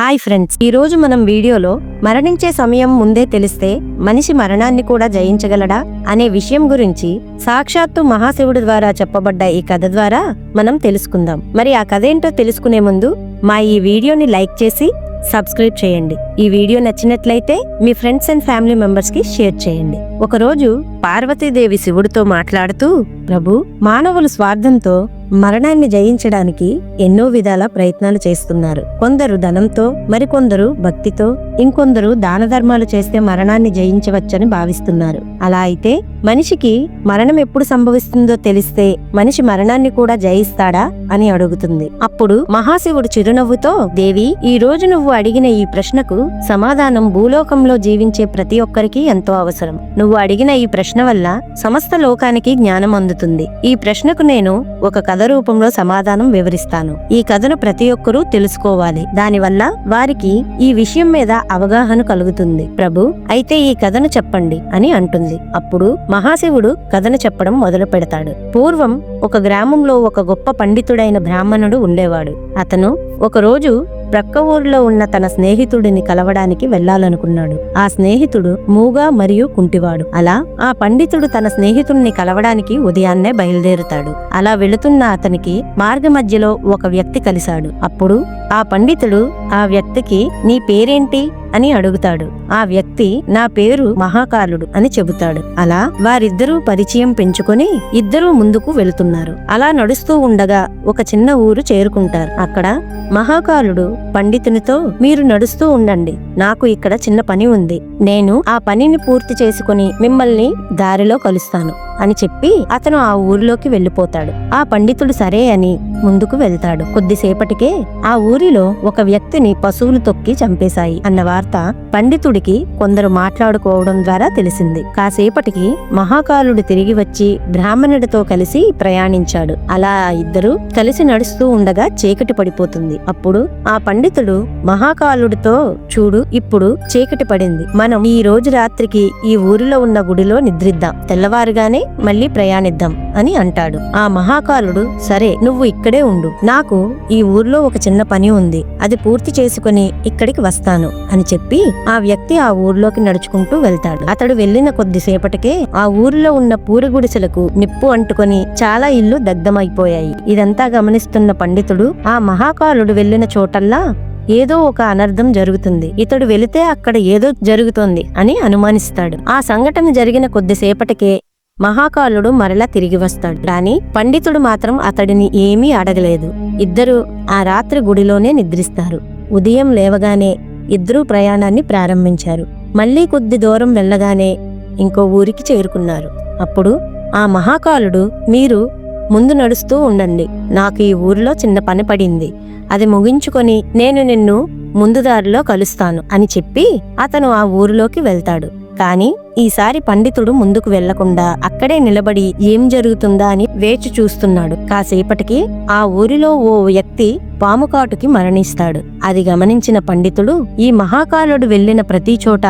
Hi friends. ఈ రోజు మనం వీడియోలో మరణించే సమయం ముందే తెలిస్తే మనిషి మరణాన్ని కూడా జయించగలడా అనే విషయం గురించి సాక్షాత్తు మహాశివుడి ద్వారా చెప్పబడ్డ ఈ కథ ద్వారా మనం తెలుసుకుందాం. మరి ఆ కథ ఏంటో తెలుసుకునే ముందు మా ఈ వీడియోని లైక్ చేసి సబ్స్క్రైబ్ చేయండి. ఈ వీడియో నచ్చినట్లయితే మీ ఫ్రెండ్స్ అండ్ ఫ్యామిలీ మెంబర్స్కి షేర్ చేయండి. ఒకరోజు పార్వతీదేవి శివుడితో మాట్లాడుతూ ప్రభు మానవులు స్వార్థంతో మరణాన్ని జయించడానికి ఎన్నో విధాల ప్రయత్నాలు చేస్తున్నారు. కొందరు ధనంతో మరికొందరు భక్తితో ఇంకొందరు దాన ధర్మాలు చేస్తే మరణాన్ని జయించవచ్చని భావిస్తున్నారు. అలా అయితే మనిషికి మరణం ఎప్పుడు సంభవిస్తుందో తెలిస్తే మనిషి మరణాన్ని కూడా జయిస్తాడా అని అడుగుతుంది. అప్పుడు మహాశివుడు చిరునవ్వుతో దేవి ఈ రోజు నువ్వు అడిగిన ఈ ప్రశ్నకు సమాధానం భూలోకంలో జీవించే ప్రతి ఒక్కరికి ఎంతో అవసరం. నువ్వు అడిగిన ఈ ప్రశ్న వల్ల సమస్త లోకానికి జ్ఞానం అందుతుంది. ఈ ప్రశ్నకు నేను ఒక కథ కథ రూపంలో సమాధానం వివరిస్తాను. ఈ కథను ప్రతి ఒక్కరూ తెలుసుకోవాలి. దానివల్ల వారికి ఈ విషయం మీద అవగాహన కలుగుతుంది. ప్రభు అయితే ఈ కథను చెప్పండి అని అంటుంది. అప్పుడు మహాశివుడు కథను చెప్పడం మొదలు పెడతాడు. పూర్వం ఒక గ్రామంలో ఒక గొప్ప పండితుడైన బ్రాహ్మణుడు ఉండేవాడు. అతను ఒకరోజు ప్రక్క ఊరిలో ఉన్న తన స్నేహితుడిని కలవడానికి వెళ్ళాలనుకున్నాడు ఆ స్నేహితుడు మూగా మరియు కుంటివాడు. అలా ఆ పండితుడు తన స్నేహితుడిని కలవడానికి ఉదయాన్నే బయలుదేరుతాడు. అలా వెళుతున్న అతనికి మార్గ మధ్యలో ఒక వ్యక్తి కలిశాడు. అప్పుడు ఆ పండితుడు ఆ వ్యక్తికి నీ పేరేంటి? అని అడుగుతాడు. ఆ వ్యక్తి నా పేరు మహాకాలుడు అని చెబుతాడు. అలా వారిద్దరూ పరిచయం పెంచుకొని ఇద్దరూ ముందుకు వెళుతున్నారు. అలా నడుస్తూ ఉండగా ఒక చిన్న ఊరు చేరుకుంటారు. అక్కడ మహాకాలుడు పండితునితో మీరు నడుస్తూ ఉండండి. నాకు ఇక్కడ చిన్న పని ఉంది. నేను ఆ పనిని పూర్తి చేసుకుని మిమ్మల్ని దారిలో కలుస్తాను అని చెప్పి అతను ఆ ఊరిలోకి వెళ్ళిపోతాడు. ఆ పండితుడు సరే అని ముందుకు వెళ్తాడు. కొద్దిసేపటికే ఆ ఊరిలో ఒక వ్యక్తిని పశువులు తొక్కి చంపేశాయి అన్న వార్త పండితుడికి కొందరు మాట్లాడుకోవడం ద్వారా తెలిసింది. కాసేపటికి మహాకాలుడు తిరిగి వచ్చి బ్రాహ్మణుడితో కలిసి ప్రయాణించాడు. అలా ఇద్దరు కలిసి నడుస్తూ ఉండగా చీకటి పడిపోతుంది. అప్పుడు ఆ పండితుడు మహాకాలుడితో చూడు ఇప్పుడు చీకటి పడింది. మనం ఈ రోజు రాత్రికి ఈ ఊరిలో ఉన్న గుడిలో నిద్రిద్దాం. తెల్లవారుగానే మళ్ళీ ప్రయాణిద్దాం అని అంటాడు. ఆ మహాకాలుడు సరే నువ్వు ఇక్కడే ఉండు. నాకు ఈ ఊర్లో ఒక చిన్న పని ఉంది. అది పూర్తి చేసుకుని ఇక్కడికి వస్తాను అని చెప్పి ఆ వ్యక్తి ఆ ఊర్లోకి నడుచుకుంటూ వెళ్తాడు. అతడు వెళ్ళిన కొద్దిసేపటికే ఆ ఊరిలో ఉన్న పూరి గుడిసెలకు నిప్పు అంటుకొని చాలా ఇల్లు దగ్ధమైపోయాయి. ఇదంతా గమనిస్తున్న పండితుడు ఆ మహాకాలుడు వెళ్ళిన చోటల్లా ఏదో ఒక అనర్థం జరుగుతుంది. ఇతడు వెళితే అక్కడ ఏదో జరుగుతోంది అని అనుమానిస్తాడు. ఆ సంఘటన జరిగిన కొద్దిసేపటికే మహాకాలుడు మరలా తిరిగి వస్తాడు. కానీ పండితుడు మాత్రం అతడిని ఏమీ అడగలేదు. ఇద్దరు ఆ రాత్రి గుడిలోనే నిద్రిస్తారు. ఉదయం లేవగానే ఇద్దరూ ప్రయాణాన్ని ప్రారంభించారు. మళ్ళీ కొద్ది దూరం వెళ్ళగానే ఇంకో ఊరికి చేరుకున్నారు. అప్పుడు ఆ మహాకాలుడు మీరు ముందు నడుస్తూ ఉండండి. నాకు ఈ ఊరిలో చిన్న పని పడింది. అది ముగించుకొని నేను నిన్ను ముందు దారిలో కలుస్తాను అని చెప్పి అతను ఆ ఊరిలోకి వెళ్తాడు. కాని ఈసారి పండితుడు ముందుకు వెళ్ళకుండా అక్కడే నిలబడి ఏం జరుగుతుందా అని వేచి చూస్తున్నాడు. కాసేపటికి ఆ ఊరిలో ఓ వ్యక్తి పాముకాటుకి మరణిస్తాడు. అది గమనించిన పండితుడు ఈ మహాకాలుడు వెళ్ళిన ప్రతి చోట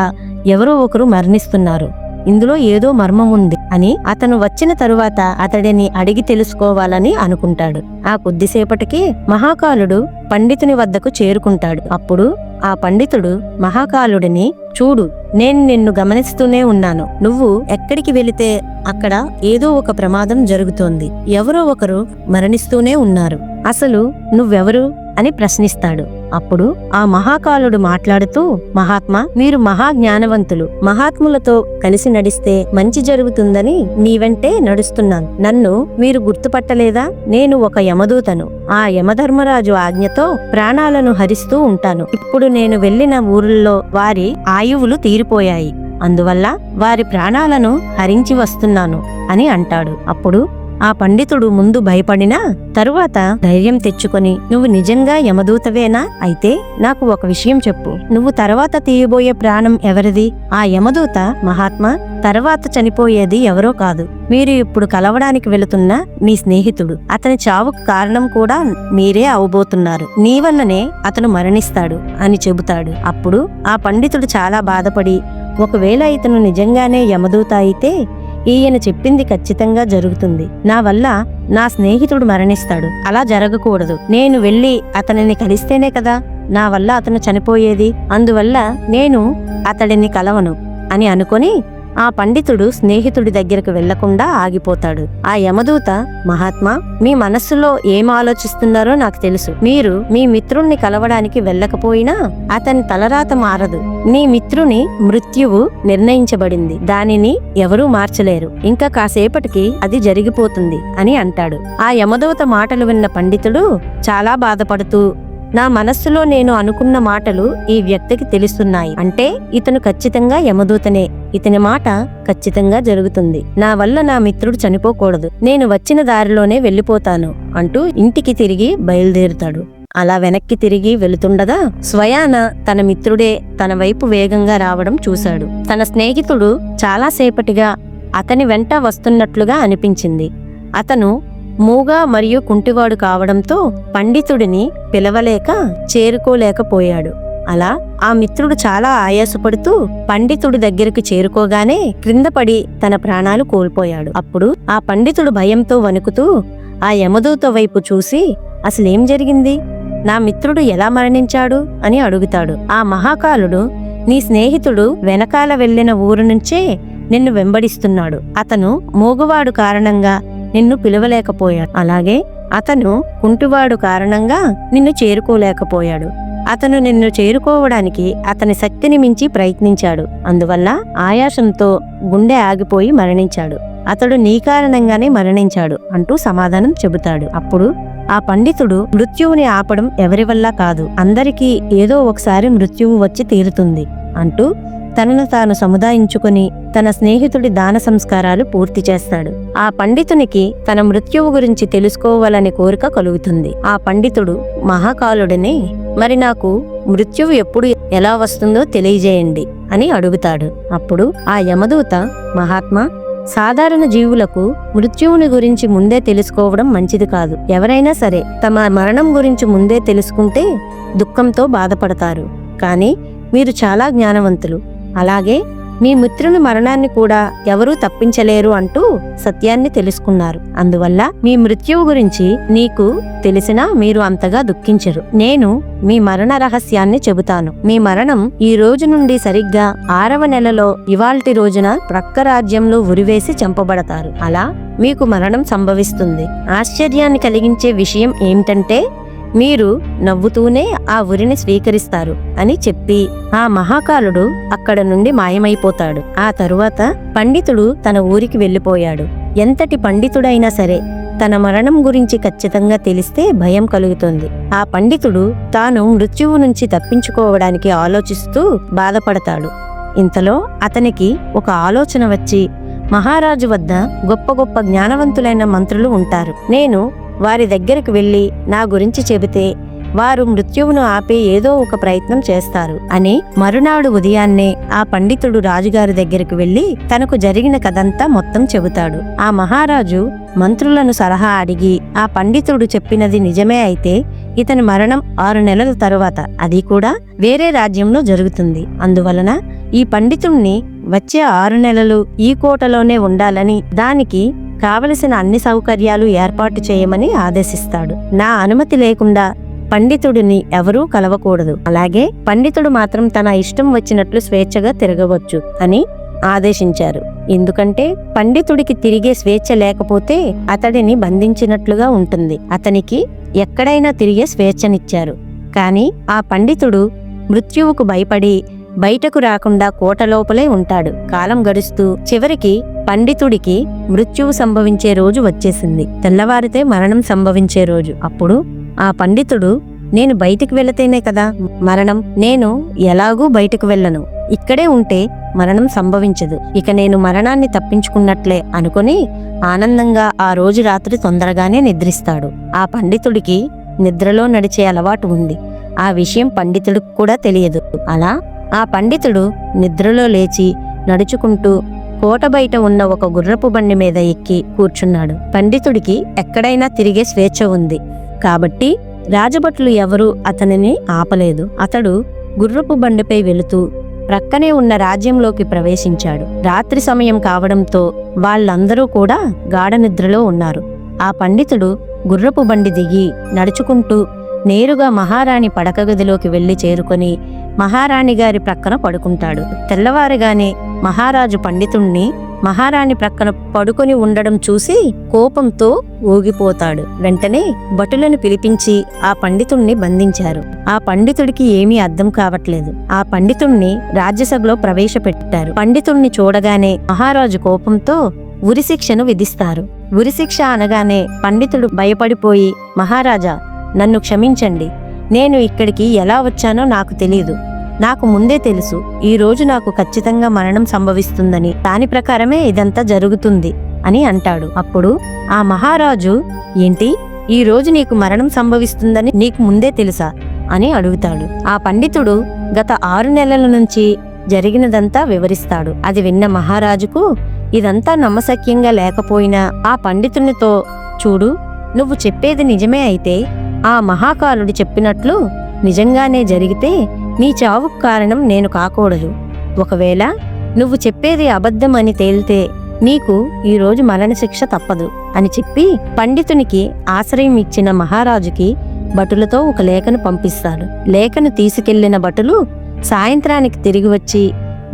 ఎవరో ఒకరు మరణిస్తున్నారు. ఇందులో ఏదో మర్మం ఉంది అని అతను వచ్చిన తరువాత అతడిని అడిగి తెలుసుకోవాలని అనుకుంటాడు. ఆ కొద్దిసేపటికి మహాకాలుడు పండితుని వద్దకు చేరుకుంటాడు. అప్పుడు ఆ పండితుడు మహాకాలుడిని చూడు నేను నిన్ను గమనిస్తూనే ఉన్నాను. నువ్వు ఎక్కడికి వెళితే అక్కడ ఏదో ఒక ప్రమాదం జరుగుతోంది. ఎవరో ఒకరు మరణిస్తూనే ఉన్నారు. అసలు నువ్వెవరు? అని ప్రశ్నిస్తాడు. అప్పుడు ఆ మహాకాలుడు మాట్లాడుతూ మహాత్మా మీరు మహా జ్ఞానవంతులు మహాత్ములతో కలిసి నడిస్తే మంచి జరుగుతుందని నీ వెంటే నడుస్తున్నాను. నన్ను మీరు గుర్తుపట్టలేదా? నేను ఒక యమదూతను. ఆ యమధర్మరాజు ఆజ్ఞతో ప్రాణాలను హరిస్తూ ఉంటాను. ఇప్పుడు నేను వెళ్ళిన ఊర్లలో వారి ఆయువులు తీరిపోయాయి. అందువల్ల వారి ప్రాణాలను హరించి వస్తున్నాను అని అంటాడు. అప్పుడు ఆ పండితుడు ముందు భయపడినా తరువాత ధైర్యం తెచ్చుకొని నువ్వు నిజంగా యమదూతవేనా? అయితే నాకు ఒక విషయం చెప్పు. నువ్వు తర్వాత తీయబోయే ప్రాణం ఎవరిది? ఆ యమదూత మహాత్మా తర్వాత చనిపోయేది ఎవరో కాదు. మీరు ఇప్పుడు కలవడానికి వెళుతున్న మీ స్నేహితుడు. అతని చావుకు కారణం కూడా మీరే అవబోతున్నారు. నీ వల్లనే అతను మరణిస్తాడు అని చెబుతాడు. అప్పుడు ఆ పండితుడు చాలా బాధపడి ఒకవేళ ఇతను నిజంగానే యమదూత అయితే ఈయన చెప్పింది ఖచ్చితంగా జరుగుతుంది. నా వల్ల నా స్నేహితుడు మరణిస్తాడు. అలా జరగకూడదు. నేను వెళ్ళి అతనిని కలిస్తేనే కదా నా వల్ల అతను చనిపోయేది. అందువల్ల నేను అతడిని కలవను అని అనుకొని ఆ పండితుడు స్నేహితుడి దగ్గరకు వెళ్ళకుండా ఆగిపోతాడు. ఆ యమదూత మహాత్మా మీ మనస్సులో ఏం ఆలోచిస్తున్నారో నాకు తెలుసు. మీరు మీ మిత్రుణ్ణి కలవడానికి వెళ్ళకపోయినా అతని తలరాత మారదు. నీ మిత్రుని మృత్యువు నిర్ణయించబడింది. దానిని ఎవరూ మార్చలేరు. ఇంకా కాసేపటికి అది జరిగిపోతుంది అని అంటాడు. ఆ యమదూత మాటలు విన్న పండితుడు చాలా బాధపడుతూ నా మనస్సులో నేను అనుకున్న మాటలు ఈ వ్యక్తికి తెలుస్తున్నాయి. అంటే ఇతను ఖచ్చితంగా యమదూతనే. ఇతని మాట ఖచ్చితంగా జరుగుతుంది. నా వల్ల నా మిత్రుడు చనిపోకూడదు. నేను వచ్చిన దారిలోనే వెళ్ళిపోతాను అంటూ ఇంటికి తిరిగి బయలుదేరుతాడు. అలా వెనక్కి తిరిగి వెళుతుండగా స్వయాన తన మిత్రుడే తన వైపు వేగంగా రావడం చూశాడు. తన స్నేహితుడు చాలాసేపటిగా అతని వెంట వస్తున్నట్లుగా అనిపించింది. అతను మూగా మరియు కుంటివాడు కావడంతో పండితుడిని పిలవలేక చేరుకోలేకపోయాడు. అలా ఆ మిత్రుడు చాలా ఆయాసపడుతూ పండితుడి దగ్గరికి చేరుకోగానే క్రిందపడి తన ప్రాణాలు కోల్పోయాడు. అప్పుడు ఆ పండితుడు భయంతో వణుకుతూ ఆ యమదూత వైపు చూసి అసలేం జరిగింది? నా మిత్రుడు ఎలా మరణించాడు? అని అడుగుతాడు. ఆ మహాకాలుడు నీ స్నేహితుడు వెనకాల వెళ్ళిన ఊరు నుంచే నిన్ను వెంబడిస్తున్నాడు. అతను మోగువాడు కారణంగా నిన్ను పిలవలేకపోయాడు. అలాగే అతను కుంటివాడు కారణంగా నిన్ను చేరుకోలేకపోయాడు. అతను నిన్ను చేరుకోవడానికి అతని శక్తిని మించి ప్రయత్నించాడు. అందువల్ల ఆయాసంతో గుండె ఆగిపోయి మరణించాడు. అతడు నీ కారణంగానే మరణించాడు అంటూ సమాధానం చెబుతాడు. అప్పుడు ఆ పండితుడు మృత్యువుని ఆపడం ఎవరి వల్ల కాదు అందరికీ ఏదో ఒకసారి మృత్యువు వచ్చి తీరుతుంది అంటూ తనను తాను సముదాయించుకుని తన స్నేహితుడి దాన సంస్కారాలు పూర్తి చేస్తాడు. ఆ పండితునికి తన మృత్యువు గురించి తెలుసుకోవాలనే కోరిక కలుగుతుంది. ఆ పండితుడు మహాకాలుడిని మరి నాకు మృత్యువు ఎప్పుడు ఎలా వస్తుందో తెలియజేయండి అని అడుగుతాడు. అప్పుడు ఆ యమదూత మహాత్మా సాధారణ జీవులకు మృత్యువుని గురించి ముందే తెలుసుకోవడం మంచిది కాదు. ఎవరైనా సరే తమ మరణం గురించి ముందే తెలుసుకుంటే దుఃఖంతో బాధపడతారు. కానీ మీరు చాలా జ్ఞానవంతులు. అలాగే మీ మిత్రుని మరణాన్ని కూడా ఎవరూ తప్పించలేరు అంటూ సత్యాన్ని తెలుసుకున్నారు. అందువల్ల మీ మృత్యువు గురించి నీకు తెలిసినా మీరు అంతగా దుఃఖించరు. నేను మీ మరణ రహస్యాన్ని చెబుతాను. మీ మరణం ఈ రోజు నుండి సరిగ్గా ఆరవ నెలలో ఇవాల్టి రోజున ప్రక్క రాజ్యంలో ఉరివేసి చంపబడతారు. అలా మీకు మరణం సంభవిస్తుంది. ఆశ్చర్యాన్ని కలిగించే విషయం ఏమిటంటే మీరు నవ్వుతూనే ఆ ఉరిని స్వీకరిస్తారు అని చెప్పి ఆ మహాకాలుడు అక్కడ నుండి మాయమైపోతాడు. ఆ తరువాత పండితుడు తన ఊరికి వెళ్ళిపోయాడు. ఎంతటి పండితుడైనా సరే తన మరణం గురించి ఖచ్చితంగా తెలిస్తే భయం కలుగుతుంది. ఆ పండితుడు తాను మృత్యువు నుంచి తప్పించుకోవడానికి ఆలోచిస్తూ బాధపడతాడు. ఇంతలో అతనికి ఒక ఆలోచన వచ్చి మహారాజు వద్ద గొప్ప గొప్ప జ్ఞానవంతులైన మంత్రులు ఉంటారు. నేను వారి దగ్గరకు వెళ్ళి నా గురించి చెబితే వారు మృత్యువును ఆపే ఏదో ఒక ప్రయత్నం చేస్తారు. అని మరునాడు ఉదయాన్నే ఆ పండితుడు రాజుగారి దగ్గరికి వెళ్ళి తనకు జరిగిన కథంతా మొత్తం చెబుతాడు. ఆ మహారాజు మంత్రులను సలహా అడిగి ఆ పండితుడు చెప్పినది నిజమే అయితే ఇతని మరణం ఆరు నెలల తరువాత. అది కూడా వేరే రాజ్యంలో జరుగుతుంది. అందువలన ఈ పండితుణ్ణి వచ్చే ఆరు నెలలు ఈ కోటలోనే ఉండాలని దానికి కావలసిన అన్ని సౌకర్యాలు ఏర్పాటు చేయమని ఆదేశిస్తాడు. నా అనుమతి లేకుండా పండితుడిని ఎవరూ కలవకూడదు. అలాగే పండితుడు మాత్రం తన ఇష్టం వచ్చినట్లు స్వేచ్ఛగా తిరగవచ్చు అని ఆదేశించారు. ఎందుకంటే పండితుడికి తిరిగే స్వేచ్ఛ లేకపోతే అతడిని బంధించినట్లుగా ఉంటుంది. అతనికి ఎక్కడైనా తిరిగే స్వేచ్ఛనిచ్చారు. కానీ ఆ పండితుడు మృత్యువుకు భయపడి బయటకు రాకుండా కోట లోపలే ఉంటాడు. కాలం గడుస్తూ చివరికి పండితుడికి మృత్యువు సంభవించే రోజు వచ్చేసింది. తెల్లవారితే మరణం సంభవించే రోజు. అప్పుడు ఆ పండితుడు నేను బయటికి వెళితేనే కదా? మరణం? నేను ఎలాగూ బయటకు వెళ్ళను. ఇక్కడే ఉంటే మరణం సంభవించదు. ఇక నేను మరణాన్ని తప్పించుకున్నట్లే అనుకుని ఆనందంగా ఆ రోజు రాత్రి తొందరగానే నిద్రిస్తాడు. ఆ పండితుడికి నిద్రలో నడిచే అలవాటు ఉంది. ఆ విషయం పండితుడికి కూడా తెలియదు. అలా ఆ పండితుడు నిద్రలో లేచి నడుచుకుంటూ కోట బయట ఉన్న ఒక గుర్రపు బండి మీద ఎక్కి కూర్చున్నాడు. పండితుడికి ఎక్కడైనా తిరిగే స్వేచ్ఛ ఉంది. కాబట్టి రాజభటులు ఎవరూ అతనిని ఆపలేదు. అతడు గుర్రపు బండిపై వెళుతూ ప్రక్కనే ఉన్న రాజ్యంలోకి ప్రవేశించాడు. రాత్రి సమయం కావడంతో వాళ్ళందరూ కూడా గాఢ నిద్రలో ఉన్నారు. ఆ పండితుడు గుర్రపు బండి దిగి నడుచుకుంటూ నేరుగా మహారాణి పడక గదిలోకి వెళ్ళి చేరుకొని మహారాణి గారి ప్రక్కన పడుకుంటాడు. తెల్లవారుగానే మహారాజు పండితుణ్ణి మహారాణి ప్రక్కన పడుకొని ఉండడం చూసి కోపంతో ఊగిపోతాడు. వెంటనే భటులను పిలిపించి ఆ పండితుణ్ణి బంధించారు. ఆ పండితుడికి ఏమీ అర్థం కావట్లేదు. ఆ పండితుణ్ణి రాజ్యసభలో ప్రవేశపెట్టారు. పండితుణ్ణి చూడగానే మహారాజు కోపంతో ఉరిశిక్షను విధిస్తారు. ఉరిశిక్ష అనగానే పండితుడు భయపడిపోయి మహారాజా నన్ను క్షమించండి. నేను ఇక్కడికి ఎలా వచ్చానో నాకు తెలియదు నాకు ముందే తెలుసు ఈ రోజు నాకు ఖచ్చితంగా మరణం సంభవిస్తుందని. దాని ప్రకారమే ఇదంతా జరుగుతుంది అని అంటాడు. అప్పుడు ఆ మహారాజు ఏంటి? ఈ రోజు నీకు మరణం సంభవిస్తుందని నీకు ముందే తెలుసా? అని అడుగుతాడు. ఆ పండితుడు గత ఆరు నెలల నుంచి జరిగినదంతా వివరిస్తాడు. అది విన్న మహారాజుకు ఇదంతా నమ్మశక్యంగా లేకపోయినా ఆ పండితునితో చూడు నువ్వు చెప్పేది నిజమే అయితే ఆ మహాకాలుడు చెప్పినట్లు నిజంగానే జరిగితే నీ చావుకు కారణం నేను కాకూడదు. ఒకవేళ నువ్వు చెప్పేది అబద్ధమని తేలితే నీకు ఈరోజు మరణశిక్ష తప్పదు అని చెప్పి పండితునికి ఆశ్రయం ఇచ్చిన మహారాజుకి భటులతో ఒక లేఖను పంపిస్తాడు. లేఖను తీసుకెళ్ళిన భటులు సాయంత్రానికి తిరిగి వచ్చి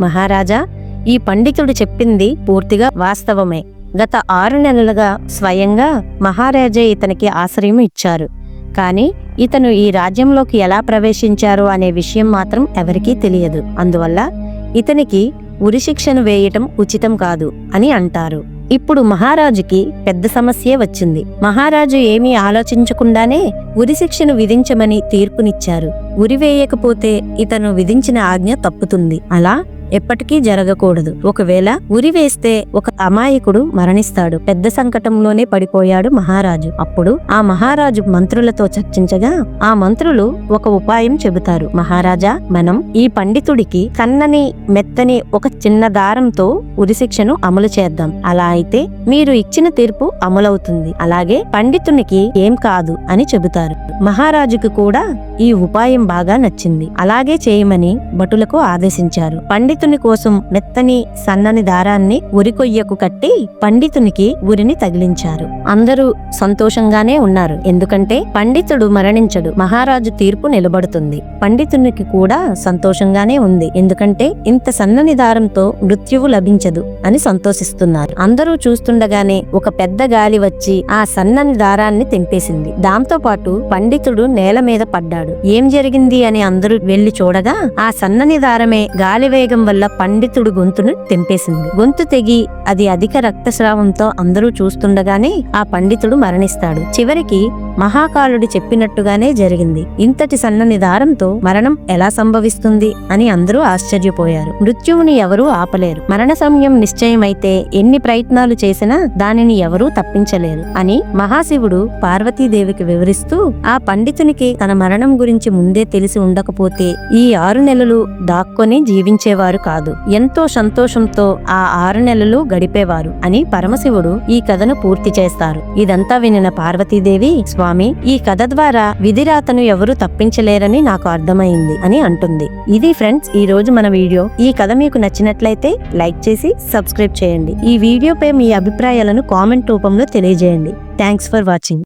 మహారాజా ఈ పండితుడు చెప్పింది పూర్తిగా వాస్తవమే. గత ఆరు నెలలుగా స్వయంగా మహారాజే ఇతనికి ఆశ్రయం ఇచ్చారు. కానీ ఇతను ఈ రాజ్యంలోకి ఎలా ప్రవేశించారు అనే విషయం మాత్రం ఎవరికీ తెలియదు. అందువల్ల ఇతనికి ఉరిశిక్షను వేయటం ఉచితం కాదు అని అంటారు. ఇప్పుడు మహారాజుకి పెద్ద సమస్యే వచ్చింది. మహారాజు ఏమీ ఆలోచించకుండానే ఉరిశిక్షను విధించమని తీర్పునిచ్చారు. ఉరి వేయకపోతే ఇతను విధించిన ఆజ్ఞ తప్పుతుంది. అలా ఎప్పటికీ జరగకూడదు. ఒకవేళ ఉరి వేస్తే ఒక అమాయకుడు మరణిస్తాడు. పెద్ద సంకటంలోనే పడిపోయాడు మహారాజు. అప్పుడు ఆ మహారాజు మంత్రులతో చర్చించగా ఆ మంత్రులు ఒక ఉపాయం చెబుతారు. మహారాజా మనం ఈ పండితుడికి కన్నని మెత్తని ఒక చిన్న దారంతో ఉరిశిక్షను అమలు చేద్దాం. అలా అయితే మీరు ఇచ్చిన తీర్పు అమలవుతుంది. అలాగే పండితునికి ఏం కాదు అని చెబుతారు. మహారాజుకు కూడా ఈ ఉపాయం బాగా నచ్చింది. అలాగే చేయమని భటులకు ఆదేశించారు. పండితుని కోసం మెత్తని సన్నని దారాన్ని ఉరికొయ్యకు కట్టి పండితునికి ఉరిని తగిలించారు. అందరూ సంతోషంగానే ఉన్నారు. ఎందుకంటే పండితుడు మరణించడు మహారాజు తీర్పు నిలబడుతుంది. పండితునికి కూడా సంతోషంగానే ఉంది. ఎందుకంటే ఇంత సన్నని దారంతో మృత్యువు లభించదు అని సంతోషిస్తున్నారు. అందరూ చూస్తుండగానే ఒక పెద్ద గాలి వచ్చి ఆ సన్నని దారాన్ని తెంపేసింది. దాంతో పాటు పండితుడు నేల మీద పడ్డాడు. ఏం జరిగింది అని అందరూ వెళ్ళి చూడగా ఆ సన్నని దారమే గాలి వేగం వల్ల పండితుడు గొంతును తెంపేసింది. గొంతు తెగి అది అధిక రక్తస్రావంతో అందరూ చూస్తుండగానే ఆ పండితుడు మరణిస్తాడు. చివరికి మహాకాలుడు చెప్పినట్టుగానే జరిగింది. ఇంతటి సన్నని దారంతో మరణం ఎలా సంభవిస్తుంది అని అందరూ ఆశ్చర్యపోయారు. మృత్యువుని ఎవరూ ఆపలేరు. మరణ సమయం నిశ్చయమైతే ఎన్ని ప్రయత్నాలు చేసినా దానిని ఎవరూ తప్పించలేరు అని మహాశివుడు పార్వతీదేవికి వివరిస్తూ ఆ పండితునికి తన మరణం గురించి ముందే తెలిసి ఉండకపోతే ఈ ఆరు నెలలు దాక్కొని జీవించేవారు కాదు. ఎంతో సంతోషంతో ఆ ఆరు నెలలు గడిపేవారు అని పరమశివుడు ఈ కథను పూర్తి చేస్తారు. ఇదంతా వినిన పార్వతీదేవి స్వామి ఈ కథ ద్వారా విధిరాతను ఎవరు తప్పించలేరని నాకు అర్థమైంది అని అంటుంది. ఇది ఫ్రెండ్స్ ఈ రోజు మన వీడియో. ఈ కథ మీకు నచ్చినట్లయితే లైక్ చేసి సబ్స్క్రైబ్ చేయండి. ఈ వీడియోపై మీ అభిప్రాయాలను కామెంట్ రూపంలో తెలియజేయండి. Thanks for watching.